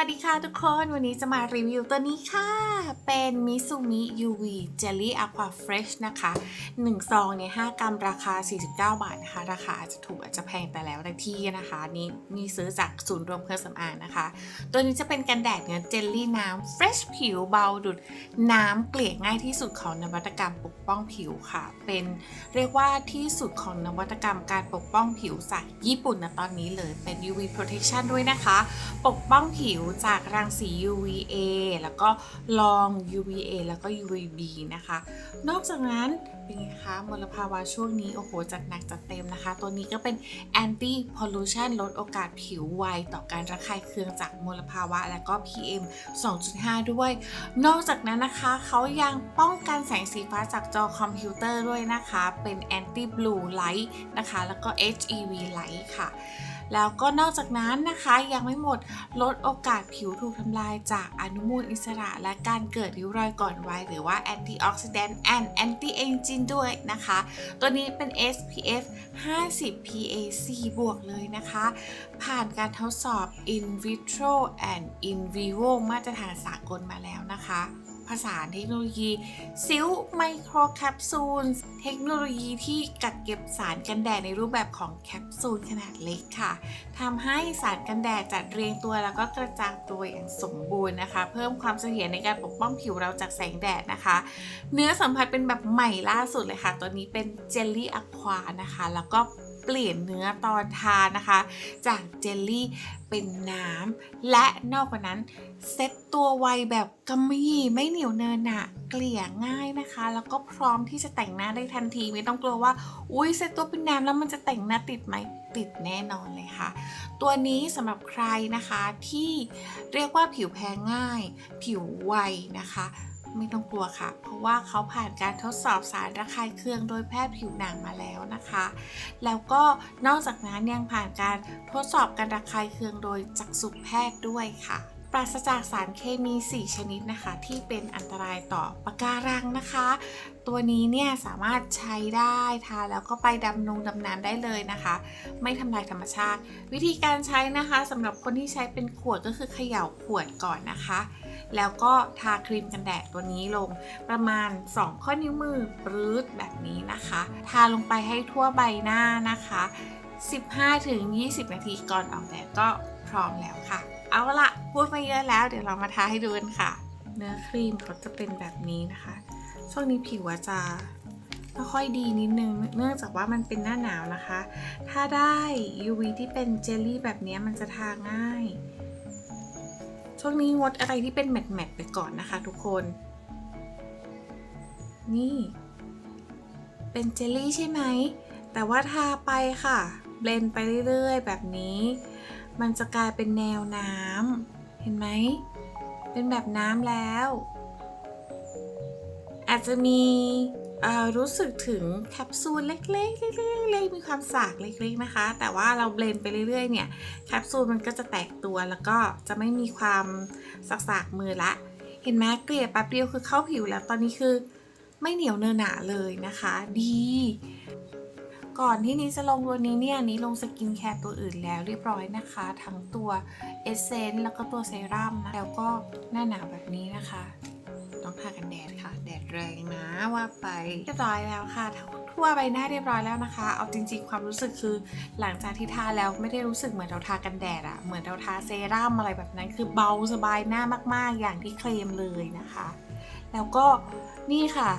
วัสดีค่ะทุกคนวันนี้จะมารีวิวตัวนี้ค่ะ เป็นมิซูมิ UV Jelly Aqua Fresh นะคะ1ซองเนี่ย5กรัมราคา 49 บาทนะคะ ราคาอาจจะถูกอาจจะแพงแต่แล้วได้ที่นะคะนี่นี่ซื้อจากศูนย์รวมเครื่องสำอางนะคะ ตัวนี้จะเป็นกันแดดเนื้อเจลลี่น้ำ Fresh ผิวเบาดุดน้ำเกลี่ยง่ายที่สุดของนวัตกรรมปกป้องผิวค่ะ เป็นเรียกว่าที่สุดของนวัตกรรมการปกป้องผิวจากญี่ปุ่นนะตอนนี้เลยเป็น UV Protection ด้วยนะคะ ปกป้องผิวจากรังสี UVA แล้วก็ลอง UVA แล้วก็ UVB นะคะ นอกจากนั้นเป็นไงคะมลภาวะช่วงนี้ โอ้โห จัดหนักจัดเต็มนะคะ ตัวนี้ก็เป็น anti pollution ลดโอกาสผิวไวต่อการระคายเคืองจากมลภาวะ และก็ PM 2.5 ด้วย นอกจากนั้นนะคะ เขายังป้องกันแสงสีฟ้าจากจอคอมพิวเตอร์ด้วยนะคะ เป็น anti blue light นะคะ แล้วก็ HEV light ค่ะ แล้วก็นอกจากนั้นนะคะยังไม่หมดลดโอกาสผิวถูกทำลายจากอนุมูลอิสระ และการเกิดริ้วรอยก่อนวัยหรือว่า antioxidant and anti aging ด้วยนะคะ ตัวนี้เป็น SPF 50 PAC บวกเลยนะคะ ผ่านการทดสอบ in vitro and in vivo มาตรฐานสากลมาแล้วนะคะ ผสานเทคโนโลยีซิลไมโครแคปซูลเทคโนโลยีที่กักเก็บสารกันแดดในรูปแบบของแคปซูลขนาดเล็กค่ะทำให้สารกันแดดจัดเรียงตัวแล้วก็กระจายตัวอย่างสมบูรณ์นะคะ เพิ่มความเสถียรในการปกป้องผิวเราจากแสงแดดนะคะ เนื้อสัมผัสเป็นแบบใหม่ล่าสุดเลยค่ะ ตัวนี้เป็นเจลลี่อะควานะคะ แล้วก็ เปลี่ยนเนื้อตอนทานนะคะ จากเจลลี่เป็นน้ำและนอกกว่านั้นเซ็ตตัวไวแบบกำมะหยี่ไม่เหนียวเนินหนะเกลี่ยง่ายนะคะ แล้วก็พร้อมที่จะแต่งหน้าได้ทันที ไม่ต้องกลัวว่า อุ้ยเซ็ตตัวเป็นน้ำแล้วมันจะแต่งหน้าติดไหมติดแน่นอนเลยค่ะ ตัวนี้สำหรับใครนะคะที่เรียกว่าผิวแพ้ง่าย ผิวไวนะคะ ไม่ต้องกลัวค่ะ เพราะว่าเขาผ่านการทดสอบสารระคายเคืองโดยแพทย์ผิวหนังมาแล้วนะคะ แล้วก็นอกจากนั้นยังผ่านการทดสอบการระคายเคืองโดยจักษุแพทย์ด้วยค่ะปราศจากสารเคมี 4 ชนิดนะคะ ที่เป็นอันตรายต่อปะการังนะคะ ตัวนี้เนี่ยสามารถใช้ได้ทาแล้วก็ไปดำนงดำน้ำได้เลยนะคะ ไม่ทำลายธรรมชาติ วิธีการใช้นะคะสำหรับคนที่ใช้เป็นขวดก็คือเขย่าขวดก่อนนะคะ แล้วก็ทาครีมกันแดดตัวนี้ลงประมาณ 2 ข้อนิ้วมือปรื๊ดแบบนี้นะคะ ทาลงไปให้ทั่วใบหน้านะคะ 15-20 นาทีก่อนออกแดดก็พร้อมแล้วค่ะ เอาละพูดมาเยอะแล้วเดี๋ยวเรามาทาให้ดูกันค่ะ เนื้อครีมเขาจะเป็นแบบนี้นะคะ ช่วงนี้ผิวจจะไม่ค่อยดีนิดนึง เนื่องจากว่ามันเป็นหน้าหนาวนะคะ ถ้าได้ UV ที่เป็นเจลลี่แบบนี้มันจะทาง่าย ช่วงนี้งดอะไรที่เป็นแมตต์ๆไปก่อนนะคะทุกคน นี่ เป็นเจลลี่ใช่ไหม แต่ว่าทาไปค่ะ เบลนไปเรื่อยๆ แบบนี้ มันจะกลายเป็นแนวน้ำเห็นไหม เป็นแบบน้ำแล้ว อาจจะมี รู้สึกถึงแคปซูลเล็กๆเล็กๆเล็กๆมีความสากเล็กๆนะคะ แต่ว่าเราเบลนไปเรื่อยๆเนี่ยแคปซูลมันก็จะแตกตัวแล้วก็จะไม่มีความสากๆมือละ เห็นไหมเกลี่ยแป๊บเดียวคือเข้าผิวแล้วตอนนี้คือไม่เหนียวเนอะหนาเลยนะคะ ดี ก่อนที่นี้จะลงตัวนี้เนี่ยนี้ลงสกินแคร์ตัวอื่นแล้วเรียบร้อยนะคะ ทั้งตัวเอเซนต์แล้วก็ตัวเซรั่มนะแล้วก็หน้าหนาวแบบนี้นะคะ ต้องทากันแดดค่ะ แดดแรงนะว่าไปเรียบร้อยแล้วค่ะทั่วใบหน้าเรียบร้อยแล้วนะคะ เอาจริงๆความรู้สึกคือหลังจากที่ทาแล้วไม่ได้รู้สึกเหมือนเราทากันแดดอะเหมือนเราทาเซรั่มอะไรแบบนั้น คือเบาสบายหน้ามากๆ อย่างที่เคลมเลยนะคะ แล้วก็นี่ค่ะ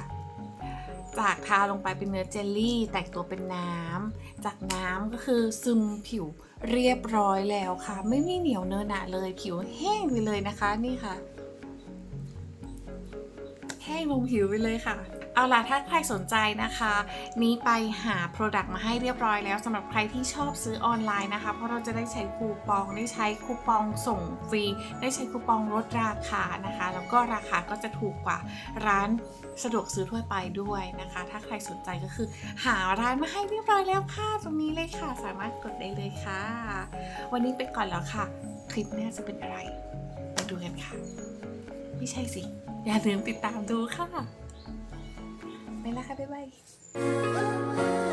จากทาลงไปเป็นเนื้อเจลลี่แตกตัวเป็นน้ำ จากน้ำก็คือซึมผิวเรียบร้อยแล้วค่ะ ไม่มีเหนียวเนอะหนะเลยผิวแห้งไปเลยนะคะนี่ค่ะ แห้ลงผิวไปเลยค่ะ เอาล่ะถ้าใครสนใจนะคะ นี้ไปหา Product มาให้เรียบร้อยแล้วสำหรับใครที่ชอบซื้อออนไลน์นะคะ เพราะเราจะได้ใช้คูปองได้ใช้คูปองส่งฟรี ได้ใช้คูปองลดราคานะคะ แล้วก็ราคาก็จะถูกกว่าร้านสะดวกซื้อทั่วไปด้วยนะคะ ถ้าใครสนใจก็คือ หาร้านมาให้เรียบร้อยแล้วค่ะตรงนี้เลยค่ะ สามารถกดได้เลยค่ะ วันนี้ไปก่อนแล้วค่ะ คลิปหน้าจะเป็นอะไรมาดูกันค่ะ ไม่ใช่สิ อย่าลืมติดตามดูค่ะไปแล้วค่ะ บ๊ายบาย